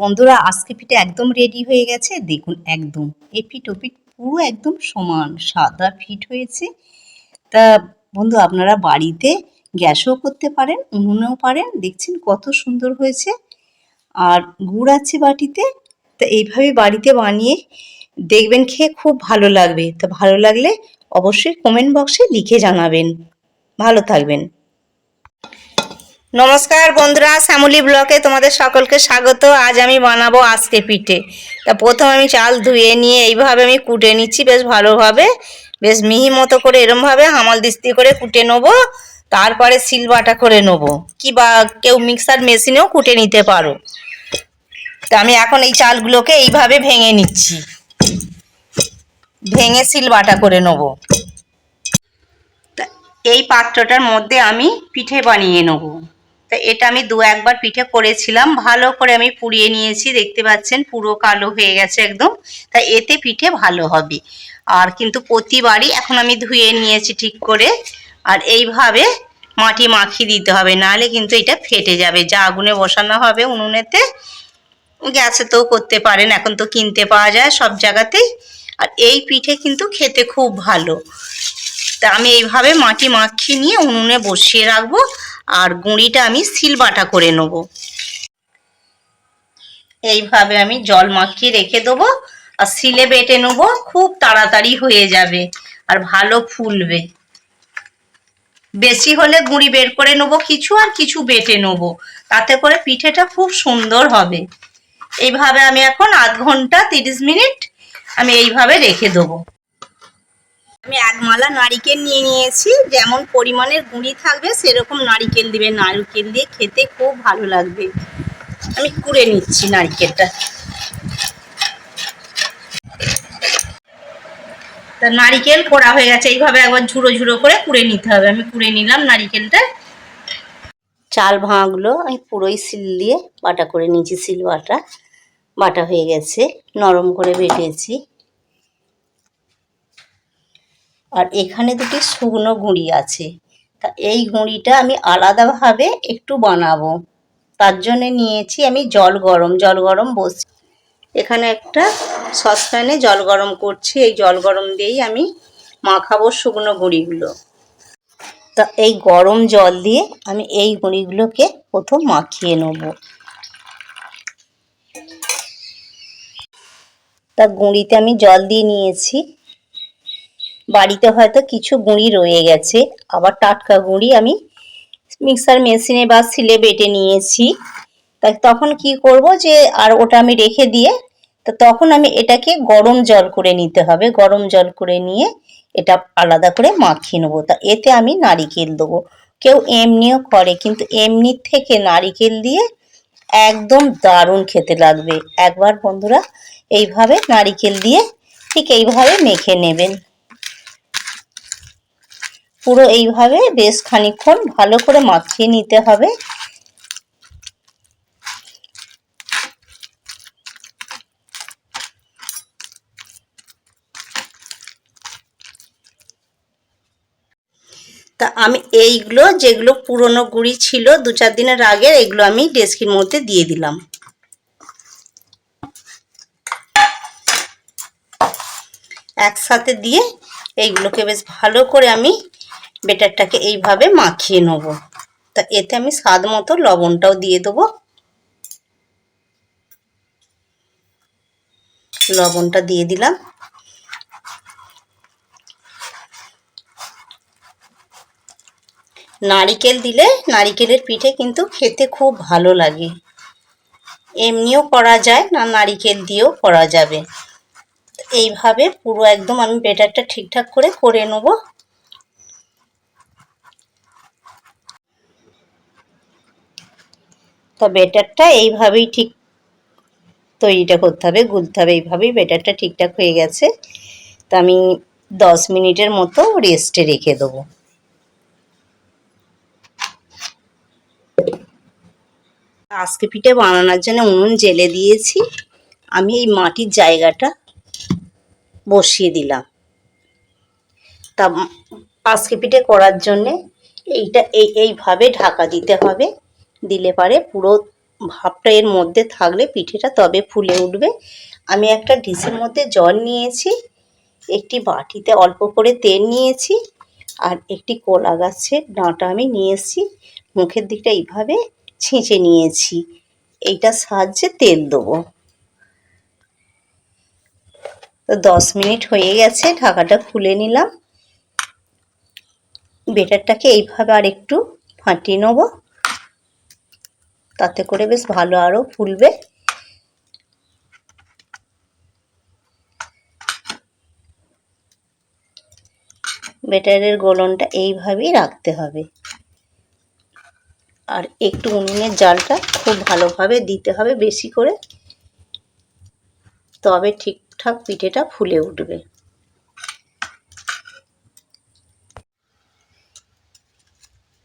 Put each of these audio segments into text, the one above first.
বন্ধুরা, আজকে পিঠে একদম রেডি হয়ে গেছে। দেখুন, একদম এপিট ওপিট পুরো একদম সমান, সাদা ফিট হয়েছে। তা বন্ধু, আপনারা বাড়িতে গ্যাসও করতে পারেন, উনুনেও পারেন, দেখছেন কত সুন্দর হয়েছে। আর গুড় আছে বাটিতে, তা এইভাবে বাড়িতে বানিয়ে দেখবেন খেয়ে খুব ভালো লাগবে। তা ভালো লাগলে অবশ্যই কমেন্ট বক্সে লিখে জানাবেন। ভালো থাকবেন। নমস্কার বন্ধুরা, শ্যামলি ব্লকে তোমাদের সকলকে স্বাগত। আজ আমি বানাবো আজকে পিঠে। তা প্রথম আমি চাল ধুয়ে নিয়ে এইভাবে আমি কুটে নিচ্ছি, বেশ ভালোভাবে। বেশ মিহি মতো করে এরমভাবে হামাল দিস্তি করে কুটে নেব। তারপরে সিলবাটা করে নেব। কি বা কেউ মিক্সার মেশিনেও কুটে নিতে পারো। তা আমি এখন এই চালগুলোকে এইভাবে ভেঙে নিচ্ছি। ভেঙে সিলবাটা করে নেব। এই পাত্রটার মধ্যে আমি পিঠে বানিয়ে নেব। তা এটা আমি দু একবার পিঠে করেছিলাম। ভালো করে আমি পুড়িয়ে নিয়েছি, দেখতে পাচ্ছেন পুরো কালো হয়ে গেছে একদম। তা এতে পিঠে ভালো হবে। আর কিন্তু প্রতিবারই এখন আমি ধুয়ে নিয়েছি ঠিক করে। আর এইভাবে মাটি মাখিয়ে দিতে হবে, নাহলে কিন্তু এটা ফেটে যাবে। যা আগুনে বসানো হবে উনুনেতে গ্যাসেতেও করতে পারেন, এখন তো কিনতে পাওয়া যায় সব জায়গাতেই। আর এই পিঠে কিন্তু খেতে খুব ভালো। তা আমি এইভাবে মাটি মাখিয়ে নিয়ে উনুনে বসিয়ে রাখব। আর গুঁড়িটা আমি সিলবাটা করে নেব। এইভাবে আমি জল মাখিয়ে রেখে দেবো আর সিলে বেটে নেব, খুব তাড়াতাড়ি হয়ে যাবে আর ভালো ফুলবে। বেশি হলে গুঁড়ি বের করে নেব কিছু আর কিছু বেটে নেব, তাতে করে পিঠেটা খুব সুন্দর হবে। এইভাবে আমি এখন আধ ঘণ্টা তিরিশ মিনিট আমি এইভাবে রেখে দেবো। আমি এক মালা নারিকেল নিয়ে নিয়েছি। যেমন পরিমাণের গুঁড়ি থাকবে, সেরকম নারিকেল দিবে। নারকেল দিয়ে খেতে খুব ভালো লাগবে। আমি কুড়ে নিচ্ছি নারিকেলটা। তা নারিকেল কোড়া হয়ে গেছে। এইভাবে একবার ঝুড়ো ঝুড়ো করে কুড়ে নিতে হবে। আমি কুড়ে নিলাম নারিকেলটা। চাল ভাঙাগুলো আমি পুরোই সিল দিয়ে বাটা করে নিয়েছি, সিল বাটা। বাটা হয়ে গেছে। নরম করে বেটেছি। আর এখানে দুটি শুকনো গুঁড়ি আছে। তা এই গুঁড়িটা আমি আলাদাভাবে একটু বানাবো। তার জন্যে নিয়েছি আমি জল গরম জল গরম বসছি। এখানে একটা সসপ্যানে জল গরম করছি। এই জল গরম দিয়েই আমি মাখাবো শুকনো গুঁড়িগুলো। তা এই গরম জল দিয়ে আমি এই গুঁড়িগুলোকে প্রথম মাখিয়ে নেব। তা গুঁড়িতে আমি জল দিয়ে নিয়েছি। বাড়িতে হয়তো কিছু গুঁড়ি রয়ে গেছে। আবার টাটকা গুঁড়ি আমি মিক্সার মেশিনে বা সিলে বেটে নিয়েছি। তাই তখন কি করব যে, আর ওটা আমি রেখে দিয়ে, তা তখন আমি এটাকে গরম জল করে নিতে হবে। গরম জল করে নিয়ে এটা আলাদা করে মাখিয়ে নেব। তা এতে আমি নারিকেল দেবো। কেউ এমনিও করে, কিন্তু এমনির থেকে নারিকেল দিয়ে একদম দারুণ খেতে লাগবে। একবার বন্ধুরা, এইভাবে নারিকেল দিয়ে ঠিক এইভাবে মেখে নেবেন। পুরো এইভাবে বেশ খানিক্ষণ ভালো করে মাখিয়ে নিতে হবে। তা আমি এইগুলো, যেগুলো পুরনো গুড়ি ছিল দু চার দিনের আগে এগুলো আমি ডেস্কির মধ্যে দিয়ে দিলাম। একসাথে দিয়ে এইগুলোকে বেশ ভালো করে আমি বেটারটাকে এইভাবে মাখিয়ে নেব। তা এতে আমি স্বাদ মতো লবণটাও দিয়ে দেবো। লবণটা দিয়ে দিলাম। নারিকেল দিলে, নারিকেলের পিঠে কিন্তু খেতে খুব ভালো লাগে। এমনিও করা যায় না, নারিকেল দিয়েও করা যাবে। এইভাবে পুরো একদম আমি বেটারটা ঠিকঠাক করে করে নেব। তো বেটারটা এইভাবেই ঠিক তৈরিটা করতে হবে, গুলতে হবে এইভাবেই বেটারটা ঠিকঠাক হয়ে গেছে। তো আমি দশ মিনিটের মতো রেস্টে রেখে দেবো। আজকে পিঠে বানানোর জন্য উনুন জেলে দিয়েছি। আমি এই মাটির জায়গাটা বসিয়ে দিলাম। তা আজকে পিঠে করার জন্যে এইটা এই, এইভাবে ঢাকা দিতে হবে। দিলে পারে, পুরো ভাবটা এর মধ্যে থাকলে পিঠেটা তবে ফুলে উঠবে। আমি একটা ডিশের মধ্যে জল নিয়েছি, একটি বাটিতে অল্প করে তেল নিয়েছি, আর একটি কলা গাছের ডাঁটা আমি নিয়েছি মুখের দিকটা এইভাবে ছেঁচে নিয়েছি, এইটার সাহায্যে তেল দেবো। তো দশ মিনিট হয়ে গেছে, ঢাকাটা খুলে নিলাম। বেটারটাকে এইভাবে আর একটু ফাটিয়ে নেব। তাতে করে বেশ ভালো আরও ফুলবে। বেটারের গোলনটা এইভাবেই রাখতে হবে। আর একটু উনুনের জালটা খুব ভালোভাবে দিতে হবে বেশি করে, তবে ঠিকঠাক পিঠেটা ফুলে উঠবে।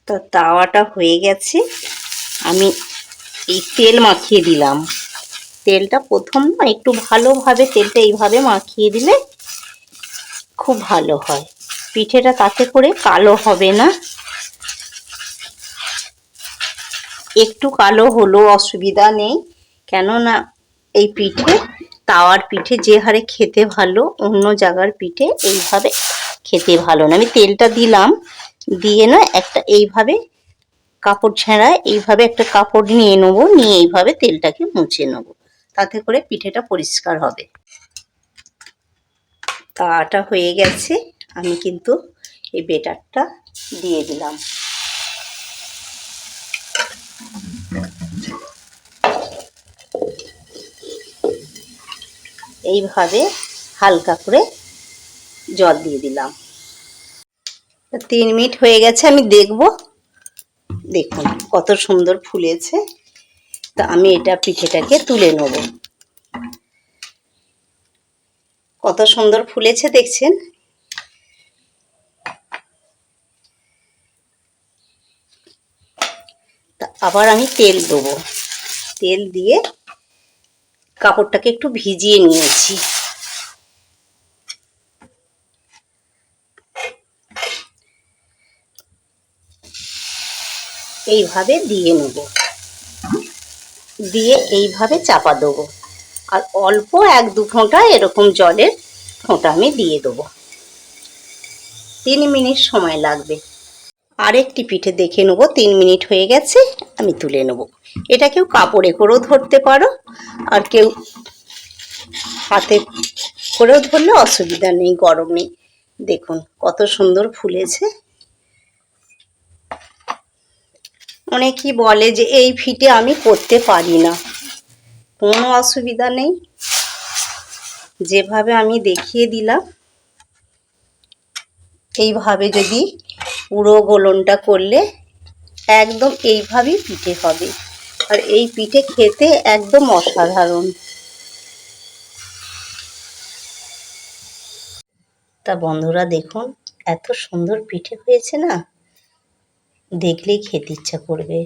তো তাওয়াটা হয়ে গেছে। আমি এই তেল মাখিয়ে দিলাম। তেলটা প্রথম না একটু ভালোভাবে তেলটা এইভাবে মাখিয়ে দিলে খুব ভালো হয়। পিঠেটা তাতে করে কালো হবে না। একটু কালো হলো অসুবিধা নেই। কেননা এই পিঠে, তাওয়ার পিঠে যে হারে খেতে ভালো, অন্য জায়গার পিঠে এইভাবে খেতে ভালো না। আমি তেলটা দিলাম, দিয়ে না একটা এইভাবে কাপড় ছেঁড়া, এইভাবে একটা কাপড় নিয়ে নেব, নিয়ে এইভাবে তেলটাকে মুছে নেব। তাতে করে পিঠেটা পরিষ্কার হবে। তাটা হয়ে গেছে, আমি কিন্তু এই বেটারটা দিয়ে দিলাম। এইভাবে হালকা করে জল দিয়ে দিলাম। তিন মিনিট হয়ে গেছে, আমি দেখব দেখুন, কত সুন্দর ফুলেছে। তা আমি এটা পিঠেটাকে তুলে নেব। কত সুন্দর ফুলেছে দেখছেন? আবার আমি তেল দেবো। তেল দিয়ে কাপড়টাকে একটু ভিজিয়ে নিয়েছি। এইভাবে দিয়ে নেব। দিয়ে এইভাবে চাপা দেবো। আর অল্প এক দু ফোঁটা এরকম জলের ফোঁটা আমি দিয়ে দেবো। তিন মিনিট সময় লাগবে। আরেকটি পিঠে দেখে নেব, তিন মিনিট হয়ে গেছে, আমি তুলে নেব। এটা কেউ কাপড়ে করেও ধরতে পারো, আর কেউ হাতে করেও ধরলে অসুবিধা নেই, গরম নেই। দেখুন কত সুন্দর ফুলেছে। অনেকেই বলে যে এই ফিটে আমি করতে পারি না। কোনো অসুবিধা নেই। যেভাবে আমি দেখিয়ে দিলাম, এইভাবে যদি পুরো গোলনটা করলে একদম এইভাবেই পিঠে হবে। আর এই পিঠে খেতে একদম অসাধারণ। তা বন্ধুরা দেখুন, এত সুন্দর পিঠে হয়েছে না? দেখলেই খেতে ইচ্ছা করবে।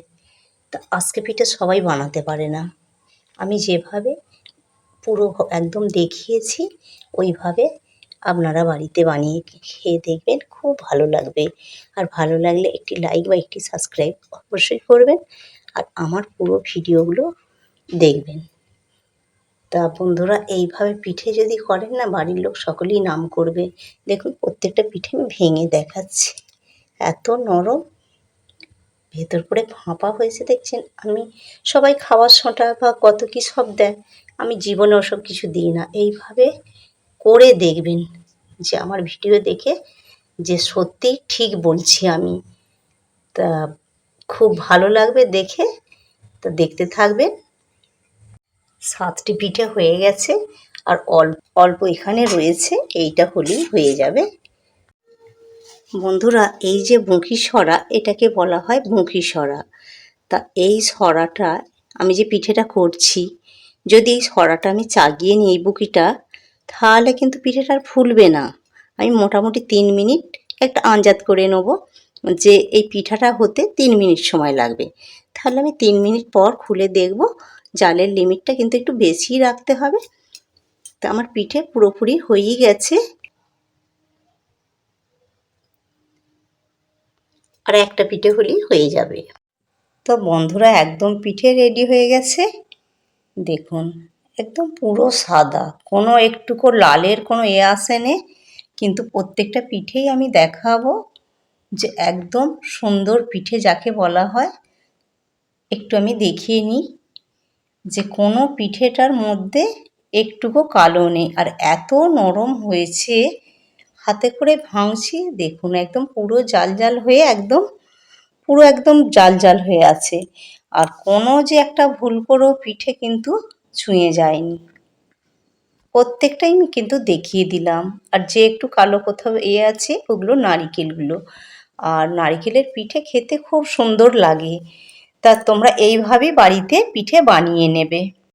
তা আজকে পিঠে সবাই বানাতে পারে না। আমি যেভাবে পুরো একদম দেখিয়েছি, ওইভাবে আপনারা বাড়িতে বানিয়ে খেয়ে দেখবেন, খুব ভালো লাগবে। আর ভালো লাগলে একটি লাইক বা একটি সাবস্ক্রাইব অবশ্যই করবেন আর আমার পুরো ভিডিওগুলো দেখবেন। তা বন্ধুরা, এইভাবে পিঠে যদি করেন না, বাড়ির লোক সকলেই নাম করবে। দেখুন, প্রত্যেকটা পিঠে আমি ভেঙে দেখাচ্ছি। এত নরম ভেতর করে ফাঁপা হয়েছে দেখছেন? আমি সবাই খাওয়ার সোঁটা বা কত কী সব দেয়। আমি জীবনে ওসব কিছু দিই না। এইভাবে করে দেখবেন যে আমার ভিডিও দেখে যে সত্যি ঠিক বলছি আমি। তা খুব ভালো লাগবে দেখে। তা দেখতে থাকবেন। সাতটি পিঠে হয়ে গেছে। আর অল্প অল্প এখানে রয়েছে। এইটা হলেই হয়ে যাবে। বন্ধুরা, এই যে বুঁকি সরা, এটাকে বলা হয় বুঁকি সরা। তা এই সরাটা আমি যে পিঠেটা করছি, যদি এই সরাটা আমি চাগিয়ে নিই বুকিটা, তাহলে কিন্তু পিঠেটা আর ফুলবে না। আমি মোটামুটি তিন মিনিট একটা আঞ্জাত করে নেব যে এই পিঠাটা হতে তিন মিনিট সময় লাগবে। তাহলে আমি তিন মিনিট পর খুলে দেখব, জালের লিমিটটা কিন্তু একটু বেশিই রাখতে হবে। তা আমার পিঠে পুরোপুরি হয়েই গেছে। আর একটা পিঠে হলেই হয়ে যাবে। তো বন্ধুরা, একদম পিঠে রেডি হয়ে গেছে। দেখুন, একদম পুরো সাদা। কোনো একটুকু লালের কোনো এ আসেনি কিন্তু প্রত্যেকটা পিঠেই আমি দেখাবো যে একদম সুন্দর পিঠে যাকে বলা হয়। একটু আমি দেখিয়ে নিই যে কোনো পিঠেটার মধ্যে একটুকু কালো নেই। আর এত নরম হয়েছে হাতে করে ভাঙছি, দেখুন একদম পুরো জাল জাল হয়ে একদম, পুরো একদম জাল জাল হয়ে আছে। আর কোনো যে একটা ভুল করেও পিঠে কিন্তু ছুঁয়ে যায়নি। প্রত্যেকটাই আমি কিন্তু দেখিয়ে দিলাম। আর যে একটু কালো কোথাও এ আছে, ওগুলো নারিকেলগুলো। আর নারিকেলের পিঠে খেতে খুব সুন্দর লাগে। তা তোমরা এইভাবেই বাড়িতে পিঠে বানিয়ে নেবে।